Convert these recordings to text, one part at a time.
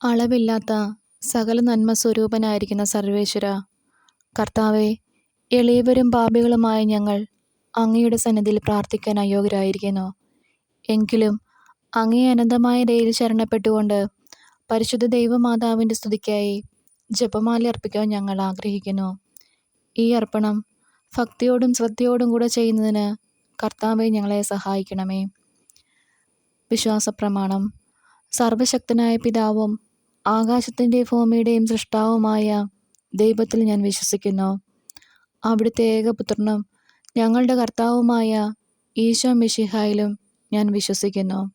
അളവില്ലാത്ത സകല നന്മ സ്വരൂപനായിരിക്കുന്ന സർവേശ്വര കർത്താവെ എളിയവരും പാപികളുമായ ഞങ്ങൾ അങ്ങയുടെ സന്നിധിയിൽ പ്രാർത്ഥിക്കാൻ അയോഗ്യരായിരിക്കുന്നു. എങ്കിലും അങ്ങേ അനന്തമായ ദയിൽ ശരണപ്പെട്ടുകൊണ്ട് പരിശുദ്ധ ദൈവമാതാവിന്റെ സ്തുതിക്കായി ജപമാല അർപ്പിക്കാൻ ഞങ്ങൾ ആഗ്രഹിക്കുന്നു. ഈ അർപ്പണം ഭക്തിയോടും ശ്രദ്ധയോടും കൂടെ ചെയ്യുന്നതിന് കർത്താവെ ഞങ്ങളെ സഹായിക്കണമേ. വിശ്വാസപ്രമാണം സർവശക്തനായ പിതാവും ആകാശത്തിന്റെ ഭൂമിയുടെയും സൃഷ്ടാവുമായ ദൈവത്തിൽ ഞാൻ വിശ്വസിക്കുന്നു. അവിടുത്തെ ഏകപുത്രനും ഞങ്ങളുടെ കർത്താവുമായ ഈശോ മിഷിഹായിലും ഞാൻ വിശ്വസിക്കുന്നു.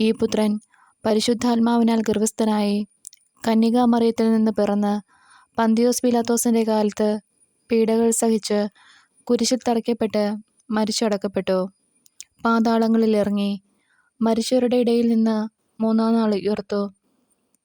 ഈ പുത്രൻ പരിശുദ്ധാത്മാവിനാൽ ഗർഭസ്ഥനായി കന്യകാമറിയത്തിൽ നിന്ന് പിറന്ന് പന്തിയോസ് പിലാത്തോസിന്റെ കാലത്ത് പീഡകൾ സഹിച്ച് കുരിശിൽ തറയ്ക്കപ്പെട്ട് മരിച്ചടക്കപ്പെട്ടു. പാതാളങ്ങളിൽ ഇറങ്ങി മരിച്ചവരുടെ ഇടയിൽ നിന്ന് മൂന്നാം നാൾ ഉയർത്തു.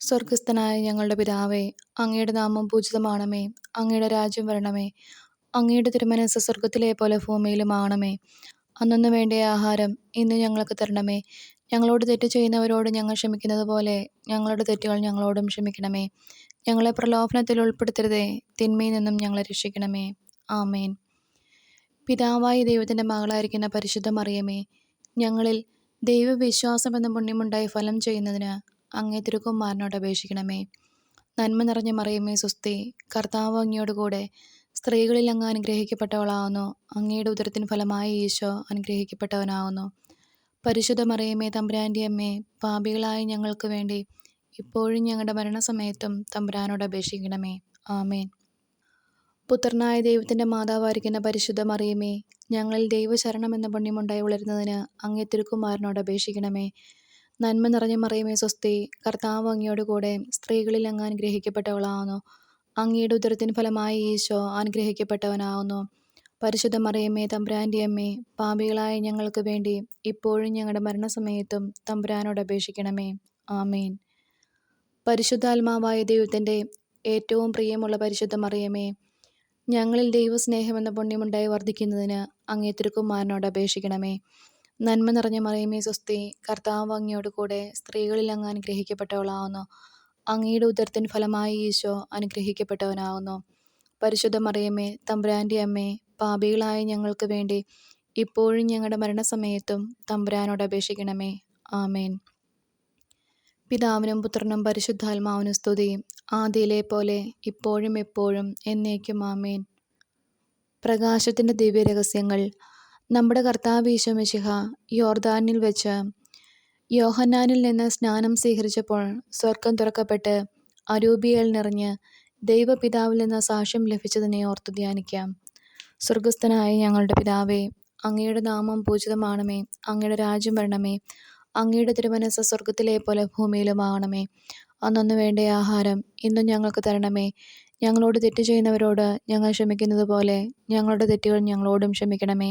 സ്വർഗസ്ഥനായ ഞങ്ങളുടെ പിതാവേ അങ്ങയുടെ നാമം പൂജിതമാണമേ അങ്ങയുടെ രാജ്യം വരണമേ അങ്ങയുടെ തിരുമനസ് സ്വർഗത്തിലെ പോലെ ഭൂമിയിലും ആണമേ. അന്നു വേണ്ട ആഹാരം ഇന്ന് ഞങ്ങൾക്ക് തരണമേ. ഞങ്ങളോട് തെറ്റ് ചെയ്യുന്നവരോട് ഞങ്ങൾ ക്ഷമിക്കുന്നത് പോലെ ഞങ്ങളുടെ തെറ്റുകൾ ഞങ്ങളോടും ക്ഷമിക്കണമേ. ഞങ്ങളെ പ്രലോഭനത്തിൽ ഉൾപ്പെടുത്തരുതേ തിന്മയിൽ നിന്നും ഞങ്ങളെ രക്ഷിക്കണമേ. ആമേൻ. പിതാവായ ദൈവത്തിന്റെ മകളായിരിക്കുന്ന പരിശുദ്ധ മറിയമേ ഞങ്ങളിൽ ദൈവവിശ്വാസം എന്ന പുണ്യമുണ്ടായി ഫലം ചെയ്യുന്നതിന് അങ്ങേ തിരുക്കുമാരനോട് അപേക്ഷിക്കണമേ. നന്മ നിറഞ്ഞ മറിയമേ സുസ്തി കർത്താവ് അങ്ങയോട് കൂടെ സ്ത്രീകളിൽ അങ്ങ് അനുഗ്രഹിക്കപ്പെട്ടവളാവുന്നു. അങ്ങയുടെ ഉദരത്തിന് ഫലമായി ഈശോ അനുഗ്രഹിക്കപ്പെട്ടവനാവുന്നു. പരിശുദ്ധ മറിയമേ തമ്പുരാന്റെ അമ്മേ പാപികളായ ഞങ്ങൾക്ക് വേണ്ടി ഇപ്പോഴും ഞങ്ങളുടെ മരണസമയത്തും തമ്പുരാനോട് അപേക്ഷിക്കണമേ. ആമേൻ. പുത്രനായ ദൈവത്തിന്റെ മാതാവായിരിക്കുന്ന പരിശുദ്ധ മറിയമേ ഞങ്ങളിൽ ദൈവശരണം എന്ന പുണ്യമുണ്ടായി വളരുന്നതിന് അങ്ങേ തിരുക്കുമാരനോട് അപേക്ഷിക്കണമേ. നന്മ നിറഞ്ഞ മറിയമേ സ്വസ്തി കർത്താവ് അങ്ങയോട് കൂടെ സ്ത്രീകളിൽ അങ്ങ് അനുഗ്രഹിക്കപ്പെട്ടവളാവുന്നു. അങ്ങയുടെ ഉദരത്തിന് ഫലമായി ഈശോ അനുഗ്രഹിക്കപ്പെട്ടവനാവുന്നു. പരിശുദ്ധ മറിയമ്മേ തമ്പുരാന്റെ അമ്മേ പാപികളായ ഞങ്ങൾക്ക് വേണ്ടി ഇപ്പോഴും ഞങ്ങളുടെ മരണസമയത്തും തമ്പുരാനോട് അപേക്ഷിക്കണമേ. ആമേൻ. പരിശുദ്ധാത്മാവായ ദൈവത്തിന്റെ ഏറ്റവും പ്രിയമുള്ള പരിശുദ്ധ മറിയമേ ഞങ്ങളിൽ ദൈവസ്നേഹമെന്ന പുണ്യമുണ്ടായി വർദ്ധിക്കുന്നതിന് അങ്ങേ തിരുക്കുമാരനോട് അപേക്ഷിക്കണമേ. നന്മ നിറഞ്ഞ മറിയമേ സ്വസ്തി കർത്താവ് അങ്ങയോട് കൂടെ സ്ത്രീകളിൽ അങ്ങ് അനുഗ്രഹിക്കപ്പെട്ടവളാവുന്നു. അങ്ങയുടെ ഉദരത്തിൻ ഫലമായി ഈശോ അനുഗ്രഹിക്കപ്പെട്ടവനാവുന്നു. പരിശുദ്ധ മറിയമേ തമ്പുരാന്റെ അമ്മേ പാപികളായ ഞങ്ങൾക്ക് വേണ്ടി ഇപ്പോഴും ഞങ്ങളുടെ മരണസമയത്തും തമ്പുരാനോട് അപേക്ഷിക്കണമേ. ആമേൻ. പിതാവിനും പുത്രനും പരിശുദ്ധാത്മാവിനും സ്തുതി. ആദിയിലെ പോലെ ഇപ്പോഴും എപ്പോഴും എന്നേക്കും ആമേൻ. പ്രകാശത്തിന്റെ ദിവ്യരഹസ്യങ്ങൾ നമ്മുടെ കർത്താവ് ഈശോമിശിഹ യോർദാനിൽ വെച്ച് യോഹന്നാനിൽ നിന്ന് സ്നാനം സ്വീകരിച്ചപ്പോൾ സ്വർഗം തുറക്കപ്പെട്ട് അരൂപിയൽ നിറഞ്ഞ് ദൈവപിതാവിൽ നിന്ന് സാക്ഷ്യം ലഭിച്ചതിനെ ഓർത്ത് ധ്യാനിക്കാം. സ്വർഗസ്ഥനായ ഞങ്ങളുടെ പിതാവേ അങ്ങയുടെ നാമം പൂജിതമാണമേ അങ്ങയുടെ രാജ്യം വരണമേ അങ്ങയുടെ തിരുമനസ് സ്വർഗത്തിലെ പോലെ ഭൂമിയിലും ഭൂമിയിലുമാകണമേ അന്നൊന്നു വേണ്ട ആഹാരം ഇന്നും ഞങ്ങൾക്ക് തരണമേ. ഞങ്ങളോട് തെറ്റ് ചെയ്യുന്നവരോട് ഞങ്ങൾ ക്ഷമിക്കുന്നത് പോലെ ഞങ്ങളുടെ തെറ്റുകൾ ഞങ്ങളോടും ക്ഷമിക്കണമേ.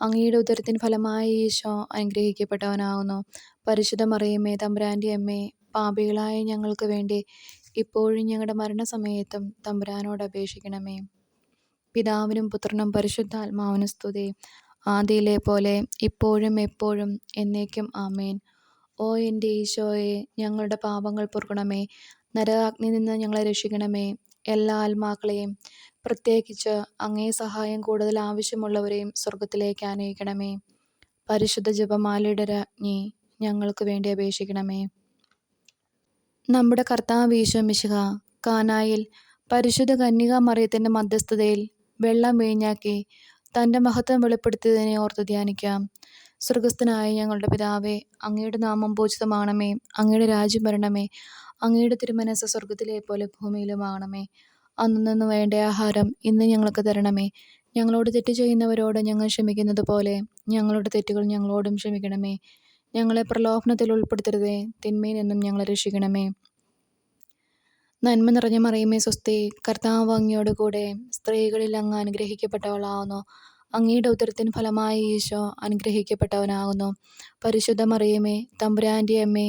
അങ്ങയുടെ ഉദരത്തിന് ഫലമായി ഈശോ അനുഗ്രഹിക്കപ്പെട്ടവനാകുന്നു. പരിശുദ്ധ മറിയമ്മേ തമ്പുരാന്റെ അമ്മേ പാപികളായ ഞങ്ങൾക്ക് വേണ്ടി ഇപ്പോഴും ഞങ്ങളുടെ മരണസമയത്തും തമ്പുരാനോട് അപേക്ഷിക്കണമേ. പിതാവിനും പുത്രനും പരിശുദ്ധാത്മാവിനും സ്തുതി. ആദിയിലെ പോലെ ഇപ്പോഴും എപ്പോഴും എന്നേക്കും ആമേൻ. ഓ എന്റെ ഈശോയെ ഞങ്ങളുടെ പാപങ്ങൾ പൊറുക്കണമേ. നരകാഗ്നി നിന്ന് ഞങ്ങളെ രക്ഷിക്കണമേ. എല്ലാ ആത്മാക്കളെയും പ്രത്യേകിച്ച് അങ്ങേ സഹായം കൂടുതൽ ആവശ്യമുള്ളവരെയും സ്വർഗത്തിലേക്ക് ആനയിക്കണമേ. പരിശുദ്ധ ജപമാലയുടെ രാജ്ഞി ഞങ്ങൾക്ക് വേണ്ടി അപേക്ഷിക്കണമേ. നമ്മുടെ കർത്താവ് ഈശോ മിശിഹ കാനായിൽ പരിശുദ്ധ കന്യക മറിയത്തിന്റെ മധ്യസ്ഥതയിൽ വെള്ളം വീഞ്ഞാക്കി തന്റെ മഹത്വം വെളിപ്പെടുത്തിയതിനെ ഓർത്ത് ധ്യാനിക്കാം. സ്വർഗസ്ഥനായ ഞങ്ങളുടെ പിതാവേ അങ്ങയുടെ നാമം പൂജിതമാണമേ അങ്ങയുടെ രാജ്യം വരണമേ. അങ്ങയുടെ തിരുമനസ് സ്വർഗത്തിലെ പോലെ ഭൂമിയിലുമാകണമേ. അന്നു വേണ്ട ആഹാരം ഇന്ന് ഞങ്ങൾക്ക് തരണമേ. ഞങ്ങളോട് തെറ്റ് ചെയ്യുന്നവരോട് ഞങ്ങൾ ക്ഷമിക്കുന്നത് പോലെ ഞങ്ങളുടെ തെറ്റുകൾ ഞങ്ങളോടും ക്ഷമിക്കണമേ. ഞങ്ങളെ പ്രലോഭനത്തിൽ ഉൾപ്പെടുത്തരുതേ. തിന്മയിൽ നിന്നും ഞങ്ങളെ രക്ഷിക്കണമേ. നന്മ നിറഞ്ഞ മറിയമേ സ്വസ്തി. കർത്താവ് അങ്ങയോട് കൂടെ സ്ത്രീകളിൽ അങ്ങ് അനുഗ്രഹിക്കപ്പെട്ടവളാകുന്നു അങ്ങയുടെ ഉത്തരത്തിന് ഫലമായി ഈശോ അനുഗ്രഹിക്കപ്പെട്ടവനാകുന്നു. പരിശുദ്ധ മറിയമേ തമ്പുരാന്റെ അമ്മേ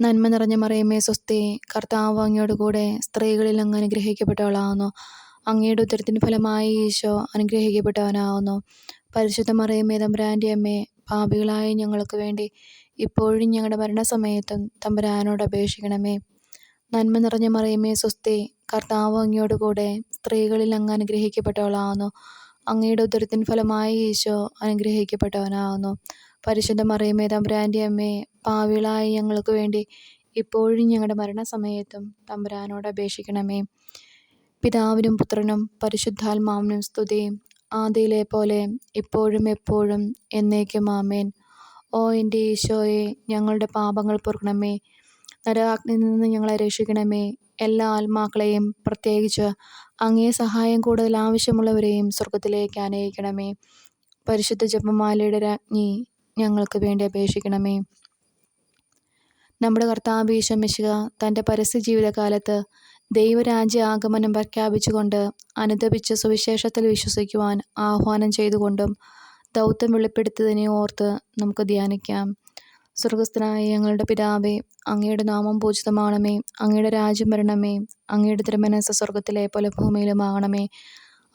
നന്മ നിറഞ്ഞ മറിയമ്മേ സ്വസ്തി. കർത്താവ് അങ്ങയോട് കൂടെ സ്ത്രീകളിൽ അങ്ങ് അനുഗ്രഹിക്കപ്പെട്ടവളാവുന്നു. അങ്ങയുടെ ഉത്തരത്തിന് ഫലമായി ഈശോ അനുഗ്രഹിക്കപ്പെട്ടവനാവുന്നു. പരിശുദ്ധ മറിയമ്മേ തമ്പുരാന്റെ അമ്മേ പാപികളായ ഞങ്ങൾക്ക് വേണ്ടി ഇപ്പോഴും ഞങ്ങളുടെ മരണസമയത്തും തമ്പുരാനോട് അപേക്ഷിക്കണമേ. നന്മ നിറഞ്ഞ മറിയമ്മേ സ്വസ്തി. കർത്താവ് അങ്ങയോട് കൂടെ സ്ത്രീകളിൽ അങ്ങ് അനുഗ്രഹിക്കപ്പെട്ടവളാവുന്നു. അങ്ങയുടെ ഉദരത്തിൻ ഫലമായി ഈശോ അനുഗ്രഹിക്കപ്പെട്ടവനാവുന്നു. പരിശുദ്ധ മറിയമേ തമ്പുരാന്റെ അമ്മേ പാവിളായി ഞങ്ങൾക്ക് വേണ്ടി ഇപ്പോഴും ഞങ്ങളുടെ മരണസമയത്തും തമ്പുരാനോട് അപേക്ഷിക്കണമേ. പിതാവിനും പുത്രനും പരിശുദ്ധാത്മാവിനും സ്തുതിയും ആദിയിലെ പോലെ ഇപ്പോഴും എപ്പോഴും എന്നേക്കും ആമേൻ. ഓ എന്റെ ഈശോയെ ഞങ്ങളുടെ പാപങ്ങൾ പൊറുക്കണമേ. നരകാഗ്നിയിൽ നിന്ന് ഞങ്ങളെ രക്ഷിക്കണമേ. എല്ലാ ആത്മാക്കളെയും പ്രത്യേകിച്ച് അങ്ങേ സഹായം കൂടുതൽ ആവശ്യമുള്ളവരെയും സ്വർഗത്തിലേക്ക് അനയിക്കണമേ പരിശുദ്ധ ജപമാലയുടെ രാജ്ഞി ഞങ്ങൾക്ക് വേണ്ടി അപേക്ഷിക്കണമേ. നമ്മുടെ കർത്താവ് ഈശമിശുക തന്റെ പരസ്യ ജീവിതകാലത്ത് ദൈവരാജ്യ ആഗമനം പ്രഖ്യാപിച്ചുകൊണ്ട് അനുദപിച്ച് സുവിശേഷത്തിൽ വിശ്വസിക്കുവാൻ ആഹ്വാനം ചെയ്തുകൊണ്ടും ദൗത്യം വെളിപ്പെടുത്തതിനെ ഓർത്ത് നമുക്ക് ധ്യാനിക്കാം. സ്വർഗസ്ഥനായ ഞങ്ങളുടെ പിതാവേ അങ്ങയുടെ നാമം പൂജിതമാണമേ അങ്ങയുടെ രാജ്യം വരണമേ അങ്ങയുടെ തിരുമനസ് സ്വർഗത്തിലെ പോലെ ഭൂമിയിലുമാകണമേ.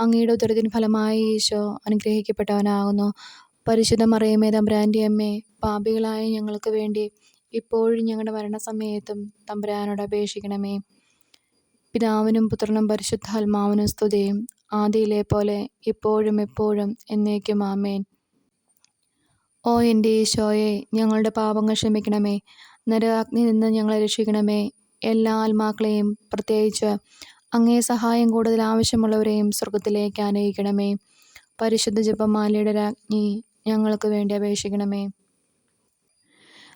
അങ്ങയുടെ ഉത്തരത്തിന് ഫലമായി ഈശോ അനുഗ്രഹിക്കപ്പെട്ടവനാകുന്നു. പരിശുദ്ധ മറിയമേ തമ്പുരാന്റെ അമ്മേ പാപികളായ ഞങ്ങൾക്ക് വേണ്ടി ഇപ്പോഴും ഞങ്ങളുടെ മരണസമയത്തും തമ്പുരാനോട് അപേക്ഷിക്കണമേ. പിതാവിനും പുത്രനും പരിശുദ്ധാത്മാവിനും സ്തുതിയും. ആദിയിലെ പോലെ ഇപ്പോഴും എപ്പോഴും എന്നേക്കും ആമേൻ. ഓ എന്റെ ഈശോയെ ഞങ്ങളുടെ പാപങ്ങൾ ക്ഷമിക്കണമേ. നരകാഗ്നി നിന്ന് ഞങ്ങളെ രക്ഷിക്കണമേ. എല്ലാ ആത്മാക്കളെയും പ്രത്യേകിച്ച് അങ്ങേ സഹായം കൂടുതൽ ആവശ്യമുള്ളവരെയും സ്വർഗത്തിലേക്ക് ആനയിക്കണമേ പരിശുദ്ധ ജപമാലയുടെ രാജ്ഞി ഞങ്ങൾക്ക് വേണ്ടി അപേക്ഷിക്കണമേ.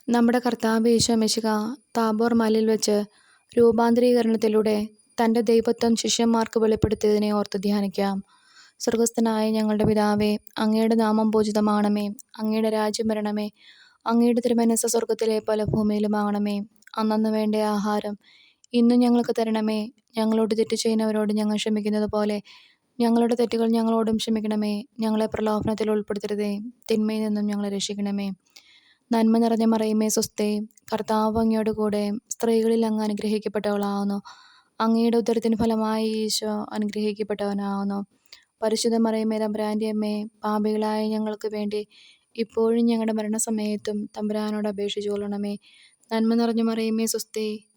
നമ്മുടെ കർത്താവ് മെശിക താബോർ മലയിൽ വെച്ച് രൂപാന്തരീകരണത്തിലൂടെ തന്റെ ദൈവത്വം ശിഷ്യന്മാർക്ക് വെളിപ്പെടുത്തിയതിനെ ഓർത്ത് ധ്യാനിക്കാം. സ്വർഗസ്ഥനായ ഞങ്ങളുടെ പിതാവേ അങ്ങയുടെ നാമം പൂജിതമാണമേ. അങ്ങയുടെ രാജ്യം വരണമേ. അങ്ങയുടെ തിരുമനസ്സ സ്വർഗത്തിലെ പോലെ ഭൂമിയിലുമാകണമേ. അന്നന്ന് വേണ്ട ആഹാരം ഇന്നും ഞങ്ങൾക്ക് തരണമേ. ഞങ്ങളോട് തെറ്റ് ചെയ്യുന്നവരോട് ഞങ്ങൾ ക്ഷമിക്കുന്നത് പോലെ ഞങ്ങളുടെ തെറ്റുകൾ ഞങ്ങളോടും ക്ഷമിക്കണമേ. ഞങ്ങളെ പ്രലോഭനത്തിൽ ഉൾപ്പെടുത്തരുതേ. തിന്മയിൽ നിന്നും ഞങ്ങളെ രക്ഷിക്കണമേ. നന്മ നിറഞ്ഞ മറയുമേ സ്വസ്ഥേ കർത്താവ് അങ്ങയോട് കൂടെ സ്ത്രീകളിൽ അങ്ങ് അനുഗ്രഹിക്കപ്പെട്ടവളാവുന്നു. അങ്ങയുടെ ഉത്തരത്തിന് ഫലമായി ഈശോ അനുഗ്രഹിക്കപ്പെട്ടവനാവുന്നു. പരിശുദ്ധ മറയുമേ തമ്പുരാന്റെ അമ്മേ പാപികളായ ഞങ്ങൾക്ക് വേണ്ടി ഇപ്പോഴും ഞങ്ങളുടെ മരണസമയത്തും തമ്പുരാനോട് അപേക്ഷിച്ചു കൊള്ളണമേ. നന്മ നിറഞ്ഞ മറയുമേ സ്വസ്ഥേ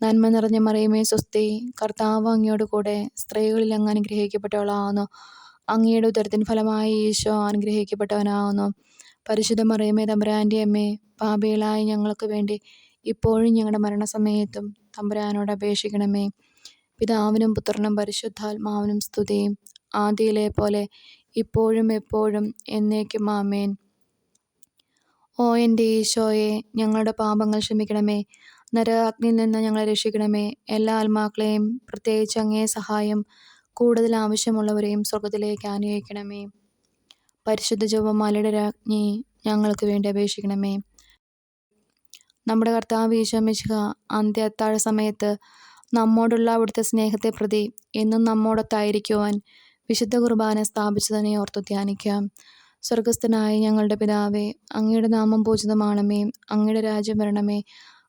നന്മ നിറഞ്ഞ മറിയമേ സ്വസ്തി. കർത്താവ് അങ്ങയോട് കൂടെ സ്ത്രീകളിൽ അങ്ങ് അനുഗ്രഹിക്കപ്പെട്ടവളാകുന്നു അങ്ങയുടെ ഉദരത്തിന് ഫലമായി ഈശോ അനുഗ്രഹിക്കപ്പെട്ടവനാകുന്നു പരിശുദ്ധ മറിയമേ തമ്പുരാന്റെ അമ്മേ പാപികളായ ഞങ്ങൾക്ക് വേണ്ടി ഇപ്പോഴും ഞങ്ങളുടെ മരണസമയത്തും തമ്പുരാനോട് അപേക്ഷിക്കണമേ. പിതാവിനും പുത്രനും പരിശുദ്ധാത്മാവിനും സ്തുതിയും ആദിയിലെ പോലെ ഇപ്പോഴും എപ്പോഴും എന്നേക്കും ആമേൻ. ഓ എന്റെ ഈശോയെ ഞങ്ങളുടെ പാപങ്ങൾ ക്ഷമിക്കണമേ. നരകാഗ്നിയിൽ നിന്ന് ഞങ്ങളെ രക്ഷിക്കണമേ. എല്ലാ ആത്മാക്കളെയും പ്രത്യേകിച്ച് അങ്ങേ സഹായം കൂടുതൽ ആവശ്യമുള്ളവരെയും സ്വർഗത്തിലേക്ക് അനുയോഗിക്കണമേ പരിശുദ്ധ ജപമാലയുടെ രാജ്ഞി ഞങ്ങൾക്ക് വേണ്ടി അപേക്ഷിക്കണമേ. നമ്മുടെ കർത്താവ് ഈശോമിശിഹ അന്ത്യ അത്താഴ സമയത്ത് നമ്മോടുള്ള അവിടുത്തെ സ്നേഹത്തെ പ്രതി എന്നും നമ്മോടൊത്തായിരിക്കുവാൻ വിശുദ്ധ കുർബാന സ്ഥാപിച്ചതിനെ ഓർത്തു ധ്യാനിക്കാം. സ്വർഗസ്ഥനായ ഞങ്ങളുടെ പിതാവേ അങ്ങയുടെ നാമം പൂജിതമാണമേ. അങ്ങയുടെ രാജ്യം വരണമേ.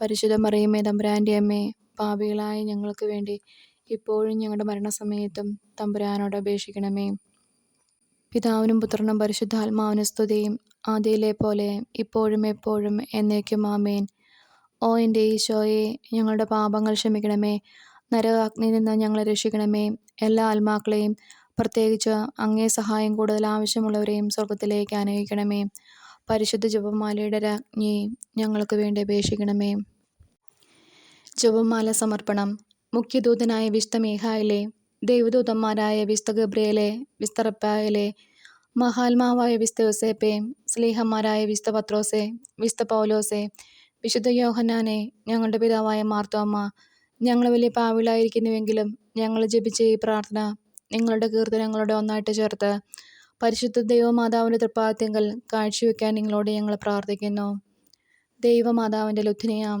പരിശുദ്ധ മറിയമ്മേ തമ്പുരാന്റെ അമ്മേ പാപികളായ ഞങ്ങൾക്ക് വേണ്ടി ഇപ്പോഴും ഞങ്ങളുടെ മരണസമയത്തും തമ്പുരാനോട് അപേക്ഷിക്കണമേ. പിതാവിനും പുത്രനും പരിശുദ്ധാത്മാവിനും സ്തുതിയും ആദിയിലെ പോലെ ഇപ്പോഴും എപ്പോഴും എന്നേക്കും ആമേൻ. ഓ എന്റെ ഈശോയെ ഞങ്ങളുടെ പാപങ്ങൾ ക്ഷമിക്കണമേ. നരകാഗ്നിയിൽ നിന്ന് ഞങ്ങളെ രക്ഷിക്കണമേ. എല്ലാ ആത്മാക്കളെയും പ്രത്യേകിച്ച് അങ്ങേ സഹായം കൂടുതൽ ആവശ്യമുള്ളവരെയും സ്വർഗത്തിലേക്ക് അനയിക്കണമേ പരിശുദ്ധ ജപമാലയുടെ രാജ്ഞി ഞങ്ങൾക്ക് വേണ്ടി അപേക്ഷിക്കണമേ. ജപമാല സമർപ്പണം. മുഖ്യദൂതനായ വിശ്വ മേഹായിലെ ദൈവദൂതന്മാരായ വിശ്വ ഗബ്രിയലെ വിസ്തറപ്പായലെ മഹാത്മാവായ വിസ്ത യോസേപ്പെ സ്ലേഹന്മാരായ വിസ്ത പത്രോസെ വിസ്ത പൗലോസെ വിശുദ്ധ യോഹന്നാനെ ഞങ്ങളുടെ പിതാവായ മാർത്തോമ്മ ഞങ്ങൾ വലിയ പാവിളായിരിക്കുന്നുവെങ്കിലും ഞങ്ങൾ ജപിച്ച ഈ പ്രാർത്ഥന നിങ്ങളുടെ കീർത്തനങ്ങളുടെ ഒന്നായിട്ട് ചേർത്ത് പരിശുദ്ധ ദൈവമാതാവിന്റെ തൃപ്പാദ്യങ്ങൾ കാഴ്ചവെക്കാൻ നിങ്ങളോട് ഞങ്ങൾ പ്രാർത്ഥിക്കുന്നു. ദൈവമാതാവിന്റെ ലുത്തിനെയാം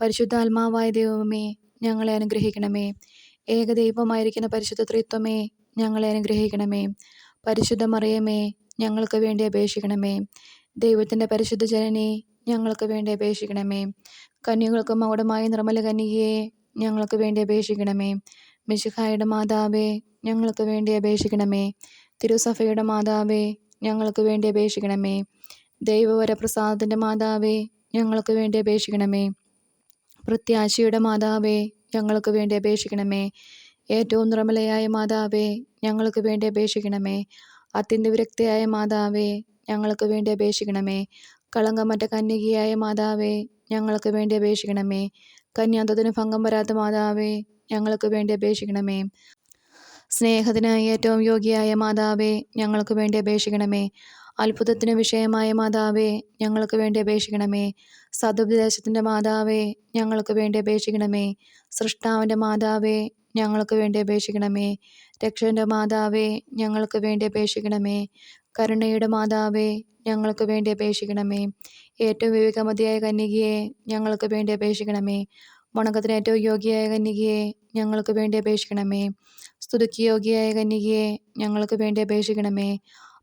പരിശുദ്ധാത്മാവായ ദൈവമേ ഞങ്ങളെ അനുഗ്രഹിക്കണമേ. ഏകദൈവമായിരിക്കുന്ന പരിശുദ്ധ ത്രിത്വമേ ഞങ്ങളെ അനുഗ്രഹിക്കണമേ. പരിശുദ്ധ മറിയമേ ഞങ്ങൾക്ക് വേണ്ടി അപേക്ഷിക്കണമേ. ദൈവത്തിന്റെ പരിശുദ്ധ ജനനെ ഞങ്ങൾക്ക് വേണ്ടി അപേക്ഷിക്കണമേ. കന്യകൾക്ക് മൗഢമായ നിർമ്മല കന്യകയെ ഞങ്ങൾക്ക് വേണ്ടി അപേക്ഷിക്കണമേ. മിശിഹായുടെ മാതാവേ ഞങ്ങൾക്ക് വേണ്ടി അപേക്ഷിക്കണമേ. തിരുസഭയുടെ മാതാവേ ഞങ്ങൾക്ക് വേണ്ടി അപേക്ഷിക്കണമേ. ദൈവവരപ്രസാദത്തിന്റെ മാതാവേ ഞങ്ങൾക്ക് വേണ്ടി അപേക്ഷിക്കണമേ. പ്രത്യാശയുടെ മാതാവേ ഞങ്ങൾക്ക് വേണ്ടി അപേക്ഷിക്കണമേ. ഏറ്റവും നിർമ്മലയായ മാതാവേ ഞങ്ങൾക്ക് വേണ്ടി അപേക്ഷിക്കണമേ. അത്യന്ത വിരക്തിയായ മാതാവേ ഞങ്ങൾക്ക് വേണ്ടി അപേക്ഷിക്കണമേ. കളങ്കമറ്റ കന്യകയായ മാതാവേ ഞങ്ങൾക്ക് വേണ്ടി അപേക്ഷിക്കണമേ. കന്യാന്തത്തിന് ഭംഗം വരാത്ത മാതാവേ ഞങ്ങൾക്ക് വേണ്ടി അപേക്ഷിക്കണമേ. സ്നേഹത്തിനായി ഏറ്റവും യോഗ്യയായ മാതാവേ ഞങ്ങൾക്ക് വേണ്ടി അപേക്ഷിക്കണമേ. അത്ഭുതത്തിന് വിഷയമായ മാതാവേ ഞങ്ങൾക്ക് വേണ്ടി അപേക്ഷിക്കണമേ. സതുപദേശത്തിന്റെ മാതാവേ ഞങ്ങൾക്ക് വേണ്ടി അപേക്ഷിക്കണമേ. സൃഷ്ടാവിന്റെ മാതാവേ ഞങ്ങൾക്ക് വേണ്ടി അപേക്ഷിക്കണമേ. രക്ഷന്റെ മാതാവേ ഞങ്ങൾക്ക് വേണ്ടി അപേക്ഷിക്കണമേ. കരുണയുടെ മാതാവേ ഞങ്ങൾക്ക് വേണ്ടി അപേക്ഷിക്കണമേ. ഏറ്റവും വിവേകമതിയായ കന്യകയെ ഞങ്ങൾക്ക് വേണ്ടി അപേക്ഷിക്കണമേ. വണക്കത്തിന് ഏറ്റവും യോഗ്യയായ കന്യകയെ ഞങ്ങൾക്ക് വേണ്ടി അപേക്ഷിക്കണമേ. സ്തുതിക്ക് യോഗ്യയായ കന്യകയെ ഞങ്ങൾക്ക് വേണ്ടി അപേക്ഷിക്കണമേ.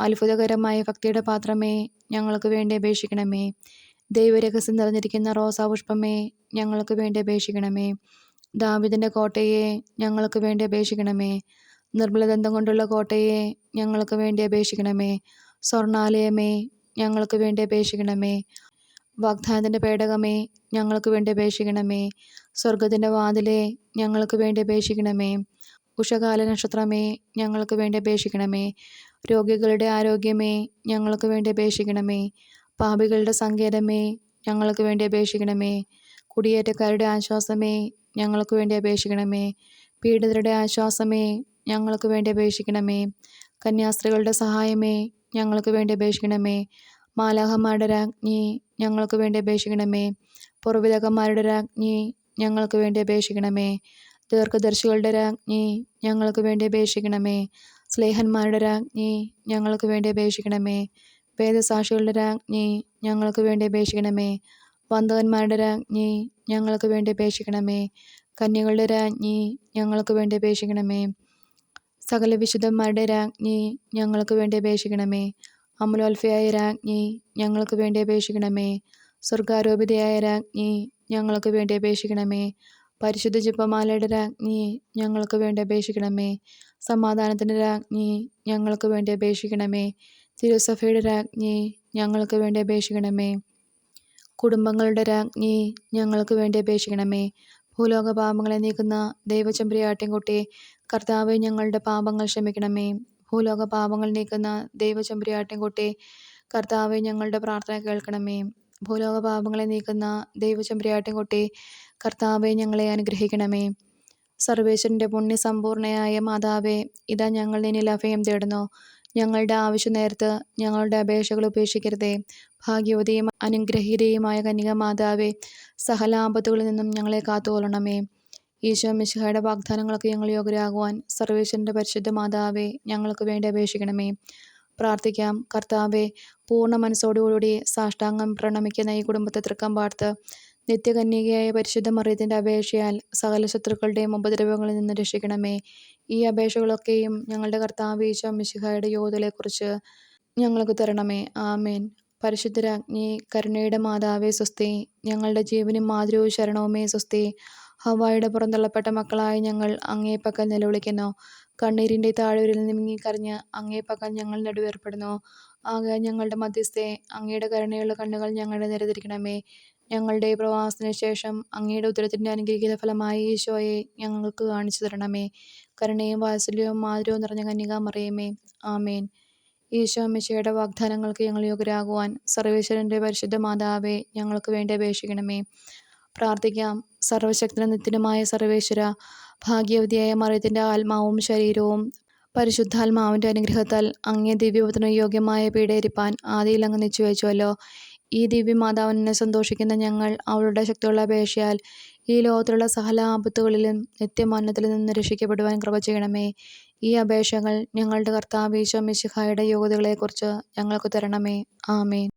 അത്ഭുതകരമായ ഭക്തിയുടെ പാത്രമേ ഞങ്ങൾക്ക് വേണ്ടി അപേക്ഷിക്കണമേ. ദൈവരഹസ്യം നിറഞ്ഞിരിക്കുന്ന റോസാപുഷ്പമേ ഞങ്ങൾക്ക് വേണ്ടി അപേക്ഷിക്കണമേ. ദാവിദിന്റെ കോട്ടയെ ഞങ്ങൾക്ക് വേണ്ടി അപേക്ഷിക്കണമേ. നിർമ്മലദന്തം കൊണ്ടുള്ള കോട്ടയെ ഞങ്ങൾക്ക് വേണ്ടി അപേക്ഷിക്കണമേ. സ്വർണാലയമേ ഞങ്ങൾക്ക് വേണ്ടി അപേക്ഷിക്കണമേ. വാഗ്ദാനത്തിന്റെ പേടകമേ ഞങ്ങൾക്ക് വേണ്ടി അപേക്ഷിക്കണമേ. സ്വർഗത്തിന്റെ വാതിലെ ഞങ്ങൾക്ക് വേണ്ടി അപേക്ഷിക്കണമേ. ഉഷകാല നക്ഷത്രമേ ഞങ്ങൾക്ക് വേണ്ടി അപേക്ഷിക്കണമേ. രോഗികളുടെ ആരോഗ്യമേ ഞങ്ങൾക്ക് വേണ്ടി അപേക്ഷിക്കണമേ. പാപികളുടെ സങ്കേതമേ ഞങ്ങൾക്ക് വേണ്ടി അപേക്ഷിക്കണമേ. കുടിയേറ്റക്കാരുടെ ആശ്വാസമേ ഞങ്ങൾക്ക് വേണ്ടി അപേക്ഷിക്കണമേ. പീഡിതരുടെ ആശ്വാസമേ ഞങ്ങൾക്ക് വേണ്ടി അപേക്ഷിക്കണമേ. കന്യാസ്ത്രീകളുടെ സഹായമേ ഞങ്ങൾക്ക് വേണ്ടി അപേക്ഷിക്കണമേ. മാലാഹമാരുടെ രാജ്ഞി ഞങ്ങൾക്ക് വേണ്ടി അപേക്ഷിക്കണമേ. പുറവിലകന്മാരുടെ രാജ്ഞി ഞങ്ങൾക്ക് വേണ്ടി അപേക്ഷിക്കണമേ. ദീർഘദർശികളുടെ രാജ്ഞി ഞങ്ങൾക്ക് വേണ്ടി അപേക്ഷിക്കണമേ. സ്ലേഹന്മാരുടെ രാജ്ഞി ഞങ്ങൾക്ക് വേണ്ടി അപേക്ഷിക്കണമേ. വേദസാക്ഷികളുടെ രാജ്ഞി ഞങ്ങൾക്ക് വേണ്ടി അപേക്ഷിക്കണമേ. വന്ദകന്മാരുടെ രാജ്ഞി ഞങ്ങൾക്ക് വേണ്ടി അപേക്ഷിക്കണമേ. കന്യകളുടെ രാജ്ഞി ഞങ്ങൾക്ക് വേണ്ടി അപേക്ഷിക്കണമേ. സകല വിശുദ്ധന്മാരുടെ രാജ്ഞി ഞങ്ങൾക്ക് വേണ്ടി അപേക്ഷിക്കണമേ. അമലോൽഫയായ രാജ്ഞി ഞങ്ങൾക്ക് വേണ്ടി അപേക്ഷിക്കണമേ. സ്വർഗാരോപിതയായ രാജ്ഞി ഞങ്ങൾക്ക് വേണ്ടി അപേക്ഷിക്കണമേ. പരിശുദ്ധ ജപമാലയുടെ രാജ്ഞി ഞങ്ങൾക്ക് വേണ്ടി അപേക്ഷിക്കണമേ. സമാധാനത്തിന്റെ രാജ്ഞി ഞങ്ങൾക്ക് വേണ്ടി അപേക്ഷിക്കണമേ. തിരുസഭയുടെ രാജ്ഞി ഞങ്ങൾക്ക് വേണ്ടി അപേക്ഷിക്കണമേ. കുടുംബങ്ങളുടെ രാജ്ഞി ഞങ്ങൾക്ക് വേണ്ടി അപേക്ഷിക്കണമേ. ഭൂലോക പാപങ്ങളെ നീക്കുന്ന ദൈവചമ്പരിയാട്ടിൻകുട്ടി കർത്താവ് ഞങ്ങളുടെ പാപങ്ങൾ ക്ഷമിക്കണമേ. ഭൂലോക പാപങ്ങൾ നീക്കുന്ന ദൈവചമ്പരിയാട്ടിൻകുട്ടി കർത്താവ് ഞങ്ങളുടെ പ്രാർത്ഥന കേൾക്കണമേ. ഭൂലോക പാപങ്ങളെ നീക്കുന്ന ദൈവചമ്പരിയാട്ടിൻകുട്ടി കർത്താവെ ഞങ്ങളെ അനുഗ്രഹിക്കണമേ. സർവേശ്വരന്റെ പുണ്യസമ്പൂർണയായ മാതാവേ ഇതാ ഞങ്ങൾ നിന്നിൽ അഭയം തേടുന്നു. ഞങ്ങളുടെ ആവശ്യം നേരത്ത് ഞങ്ങളുടെ അപേക്ഷകൾ ഉപേക്ഷിക്കരുതേ. ഭാഗ്യവതിയും അനുഗ്രഹീതയുമായ കന്യക മാതാവേ സകല ആപത്തുകളിൽ നിന്നും ഞങ്ങളെ കാത്തുകൊള്ളണമേ. ഈശോ മിശിഹയുടെ വാഗ്ദാനങ്ങൾക്ക് ഞങ്ങൾ യോഗ്യരാകുവാൻ സർവേശ്വരന്റെ പരിശുദ്ധ മാതാവേ ഞങ്ങൾക്ക് വേണ്ടി അപേക്ഷിക്കണമേ. പ്രാർത്ഥിക്കാം. കർത്താവെ പൂർണ മനസ്സോടുകൂടി സാഷ്ടാംഗം പ്രണമിക്കുന്ന ഈ കുടുംബത്തെ തൃക്കം പാർത്ത് നിത്യകന്യകയായ പരിശുദ്ധ മറിയത്തിന്റെ അപേക്ഷയാൽ സകല ശത്രുക്കളുടെയും ഉപദ്രവങ്ങളിൽ നിന്ന് രക്ഷിക്കണമേ. ഈ അപേക്ഷകളൊക്കെയും ഞങ്ങളുടെ കർത്താവ് ഈശോ മിശിഹായുടെ യോധലയെക്കുറിച്ച് ഞങ്ങൾക്ക് തരണമേ. ആമേൻ. പരിശുദ്ധരാജ്ഞി കരുണയുടെ മാതാവേ സ്വസ്തി ഞങ്ങളുടെ ജീവനും മാതൃവും ശരണവുമേ സ്വസ്തി. ഹവായുടെ പുറന്തള്ളപ്പെട്ട മക്കളായ ഞങ്ങൾ അങ്ങേ പക്കൽ നിലവിളിക്കുന്നു. കണ്ണീരിന്റെ താഴ്വരിൽ നിമിങ്ങിക്കറിഞ്ഞ് അങ്ങേ പക്കൽ ഞങ്ങൾ നെടുവേർപ്പെടുന്നു. ആകെ ഞങ്ങളുടെ മധ്യസ്ഥേ അങ്ങയുടെ കരുണയുള്ള കണ്ണുകൾ ഞങ്ങളുടെ നിരതിരിക്കണമേ ഞങ്ങളുടെ പ്രവാസത്തിന് ശേഷം അങ്ങയുടെ ഉത്തരത്തിന്റെ അനുഗ്രഹീത ഫലമായി ഈശോയെ ഞങ്ങൾക്ക് കാണിച്ചു തരണമേ. കരുണയും വാത്സല്യവും മാധുര്യവും നിറഞ്ഞ കന്യക മറിയമേ. ആമേൻ. ഈശോ മിശയുടെ വാഗ്ദാനങ്ങൾക്ക് ഞങ്ങൾ യോഗ്യരാകുവാൻ സർവേശ്വരന്റെ പരിശുദ്ധ മാതാവേ ഞങ്ങൾക്ക് വേണ്ടി അപേക്ഷിക്കണമേ. പ്രാർത്ഥിക്കാം. സർവശക്തന നിത്യനുമായ സർവേശ്വര ഭാഗ്യവതിയായ മറിയത്തിന്റെ ആത്മാവും ശരീരവും പരിശുദ്ധാത്മാവിന്റെ അനുഗ്രഹത്താൽ അങ്ങേ ദിവ്യപുത്രന് യോഗ്യമായ പീഡയിരിപ്പാൻ ആദിയിൽ അങ്ങ് നിശ്ചയിച്ചുവല്ലോ. ഈ ദിവ്യമാതാവിനെ സന്തോഷിക്കുന്ന ഞങ്ങൾ അവളുടെ ശക്തിയുള്ള അപേക്ഷയാൽ ഈ ലോകത്തിലുള്ള സകല ആപത്തുകളിലും നിത്യമരണത്തിൽ നിന്ന് രക്ഷിക്കപ്പെടുവാൻ കൃപ ചെയ്യണമേ. ഈ അപേക്ഷകൾ ഞങ്ങളുടെ കർത്താവ് ഈശോ മിശിഹായുടെ യോഗ്യതകളെക്കുറിച്ച് ഞങ്ങൾക്ക് തരണമേ. ആമേൻ.